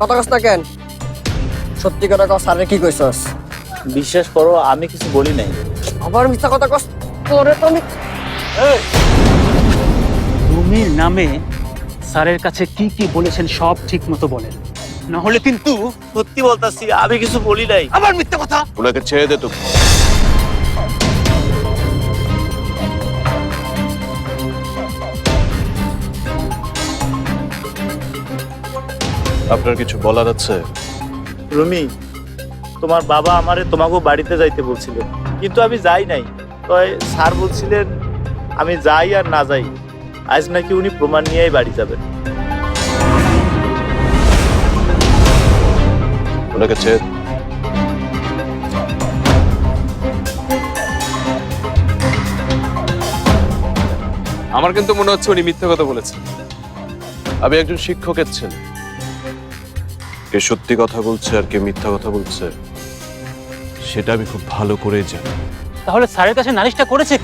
কথা কস না কেন? সত্যি কথা কস আরে কি কইছস? বিশ্বাস করো আমি কিছু বলি নাই। আবার মিথ্যা কথা কস তোরে তো আমি রুমির নামে স্যারের কাছে কি কি বলেছেন সব ঠিক মতো বলেন। না হলে কিন্তু সত্যি বলতাছি আমি কিছু বলি নাই। আবার মিথ্যা কথা? ওনাকে ছেড়ে দে তো। আপনার কিছু বলার আছে? রুমি তোমার বাবা আমারে তোমাকেও বাড়িতে যাইতে বলছিল কিন্তু আমি যাই নাই। তো স্যার বলছিলেন আমি যাই আর না যাই আজ নাকি উনি প্রমাণ নিয়েই বাড়ি যাবেন। ওনাকে ছেড়ে আমার কিন্তু মনে হচ্ছে উনি মিথ্যে কথা বলেছেন। আমি একজন শিক্ষকের ছেলে। কে সত্যি কথা বলছে আর কে মিথ্যা কথা বলছে, সেটা আমি খুব ভালো করেই জানি। তাহলে স্যারের কাছে নালিশটা করেছে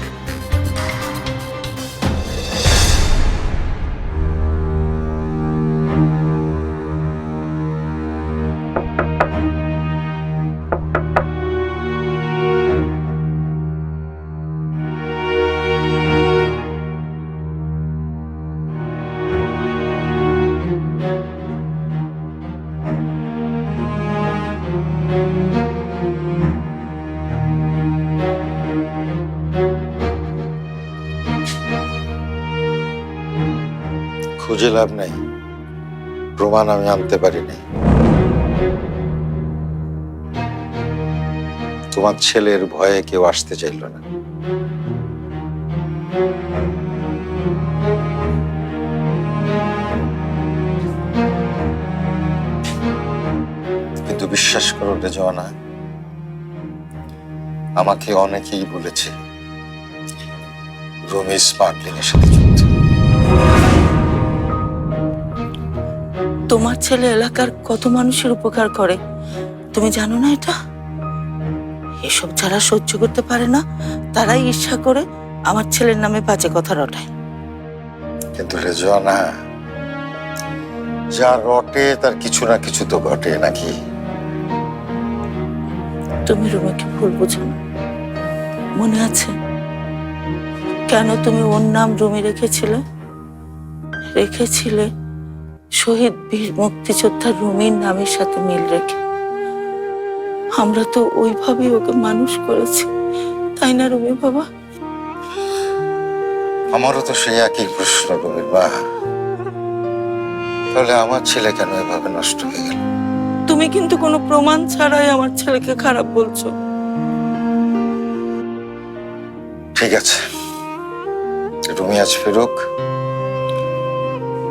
খুঁজে লাভ নেই। প্রমাণ আমি আনতে পারিনি। তোমার ছেলের ভয়ে কেউ আসতে চাইল না। কিন্তু বিশ্বাস করো রেজওয়ানা, আমাকে অনেকেই বলেছে রুমি স্মার্টলিং এর সাথে যুক্ত তোমার ছেলে এলাকার কত মানুষের উপকার করে? তুমি জানো না এটা? এসব যারা সহ্য করতে পারে না তারাই ঈর্ষা করে আমার ছেলের নামে বাজে কথা রটায়। কিন্তু রেজওয়ানা যা রটে তার কিছু না কিছু তো ঘটে নাকি? তুমি রুমিকে ভুল বুঝো না। মনে আছে? কেন তুমি ওর নাম রুমি রেখেছিলে? রেখেছিলে শহীদ বীর মুক্তিযোদ্ধা রুমির নামের সাথে মিল রেখে। আমরা তো ওইভাবেই ওকে মানুষ করেছি। তাই না রুমি বাবা? আমারও তো সেই একই প্রশ্ন রবির বা তাহলে আমার ছেলে কেন এভাবে নষ্ট হয়ে গেল? তুমি কিন্তু কোনো প্রমাণ ছাড়াই আমার ছেলেকে খারাপ বলছো। ঠিক আছে। রুমি আজ ফেরুক।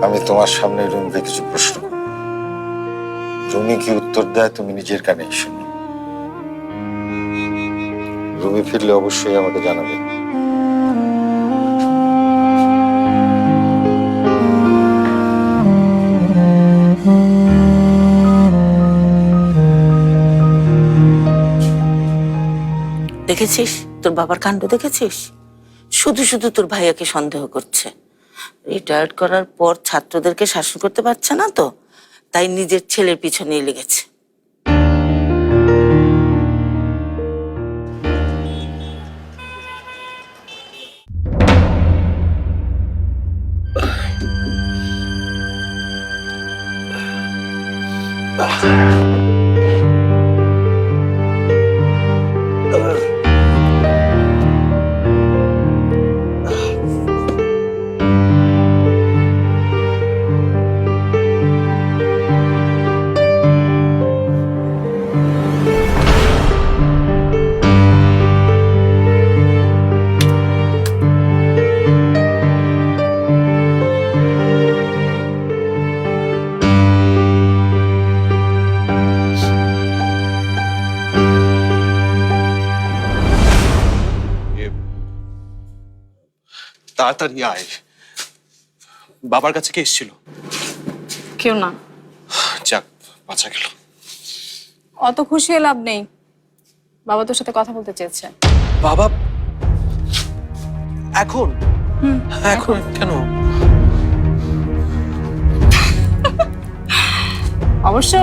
আমি তোমার সামনে রুমিকে কিছু প্রশ্ন। রুমি কি উত্তর দেয় তুমি নিজের কানেই শুনো রুমি ফিরলে অবশ্যই আমাকে জানাবে। দেখেছিস? তোর বাবার কাণ্ড দেখেছিস? শুধু শুধু তোর ভাইয়াকে সন্দেহ করছে। রিটায়ার্ড করার পর ছাত্রদেরকে শাসন করতে পারছে না তো? তাই নিজের ছেলের পিছনেই লেগেছে তাড়াতাড়ি আয়। বাবার কাছে কে এসেছিল? কেউ না। যাক বাঁচা গেল। অত খুশি হয়ে লাভ নেই। বাবা তোর সাথে কথা বলতে চেয়েছে। বাবা? এখন? এখন কেন? অবশ্য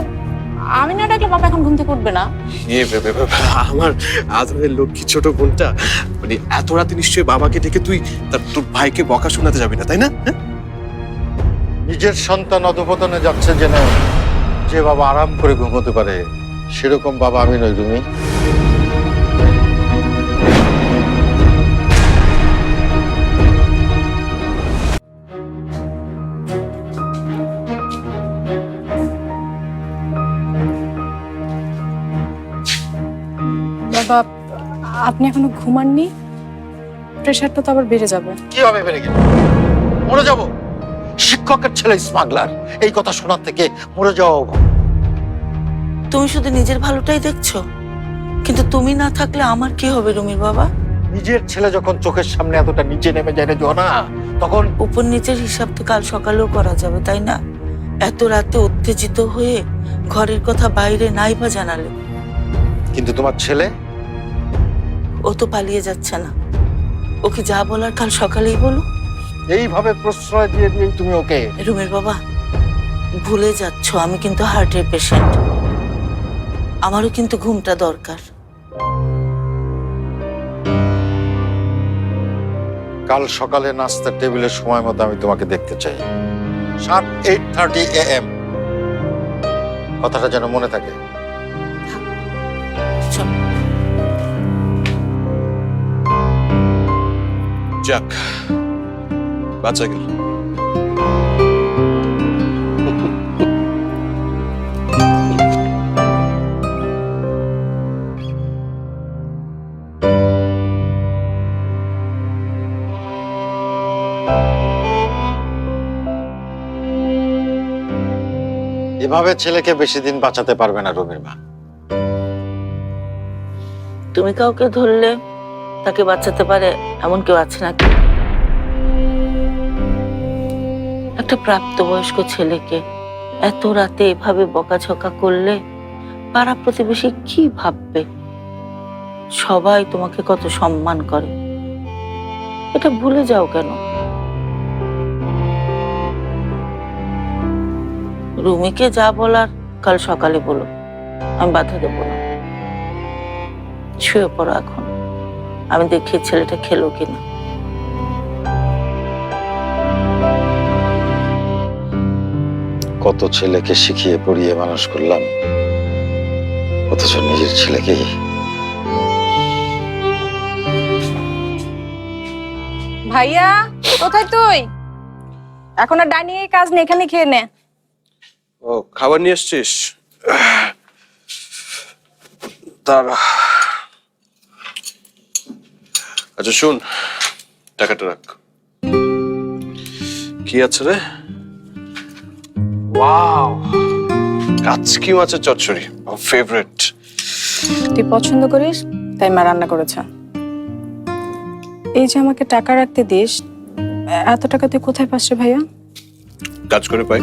আমি না ডাকলে বাবা এখন ঘুম থেকে উঠবে না। এ বে- বে- বে- আমার আদরের লক্ষ্মী ছোট বোনটা মানে এত রাতে নিশ্চয়ই বাবাকে ডেকে তুই তার তোর ভাইকে বকা শোনাতে যাবি না তাই না? হ্যাঁ? নিজের সন্তান অধপতনে যাচ্ছে জেনে যে বাবা আরাম করে ঘুমোতে পারে সেরকম বাবা আমি নই তুমি বাবা আপনি এখনও ঘুমাননি প্রেশারটা তো আবার বেড়ে যাবে। কি হবে বেড়ে গেলে? মরে যাব? শিক্ষকের ছেলে স্মাগলার এই কথা শোনার থেকে মরে যাওয়া। তুমি শুধু নিজের ভালোটাই দেখছ? কিন্তু তুমি না থাকলে আমার কি হবে রুমির বাবা? নিজের ছেলে যখন চোখের সামনে এতটা নিচে নেমে যায় জোনা তখন উপর নিচের হিসাব তো কাল সকালেও করা যাবে তাই না? এত রাতে উত্তেজিত হয়ে ঘরের কথা বাইরে নাই বা জানালে। কিন্তু তোমার ছেলে ও তো পালিয়ে যাচ্ছে না। ওকে যা বলার কাল সকালেই বলো। এইভাবে প্রশ্রয় দিয়ে দিয়ে তুমি ওকে। রুমের বাবা ভুলে যাচ্ছ আমি কিন্তু হার্টের পেশেন্ট আমারও কিন্তু ঘুমটা দরকার। কাল সকালে নাস্তার টেবিলের সময় মতো আমি তোমাকে দেখতে চাই। সাত এইট থার্টি এ এম কথাটা যেন মনে থাকে। যাক বাঁচা গেল। এভাবে ছেলেকে বেশি দিন বাঁচাতে পারবে না রবির মা। তুমি কাউকে ধরলে তাকে বাঁচাতে পারে এমন কেউ আছে নাকি? একটা প্রাপ্তবয়স্ক ছেলেকে এত রাতে এভাবে বকাঝকা করলে পাড়া প্রতিবেশী কি ভাববে? সবাই তোমাকে কত সম্মান করে। এটা ভুলে যাও কেন? রুমিকে যা বলার, কাল সকালে বলো। আমি বাধা দেবো না। শুয়ে পড়ো এখন। আমি দেখি ছেলেটা খেলো কিনা। কত ছেলেকে শিখিয়ে পড়িয়ে মানুষ করলাম অথচ নিজের ছেলেকেই। ভাইয়া কোথায় তুই? এখন আর ডাইনিং এর কাজ নেই এখানে খেয়ে নে। ও খাবার নিয়ে এসছিস? তার আচ্ছা শুন টাকাটা রাখ। কি আছে রে? ওয়াও কাচকি মাছের চচ্চড়ি ফেভারিট তুই পছন্দ করিস? তাই মা রান্না করেছে। এই যে আমাকে টাকা রাখতে দিস এত টাকা তুই কোথায় পাস রে ভাইয়া? কাজ করে পাই।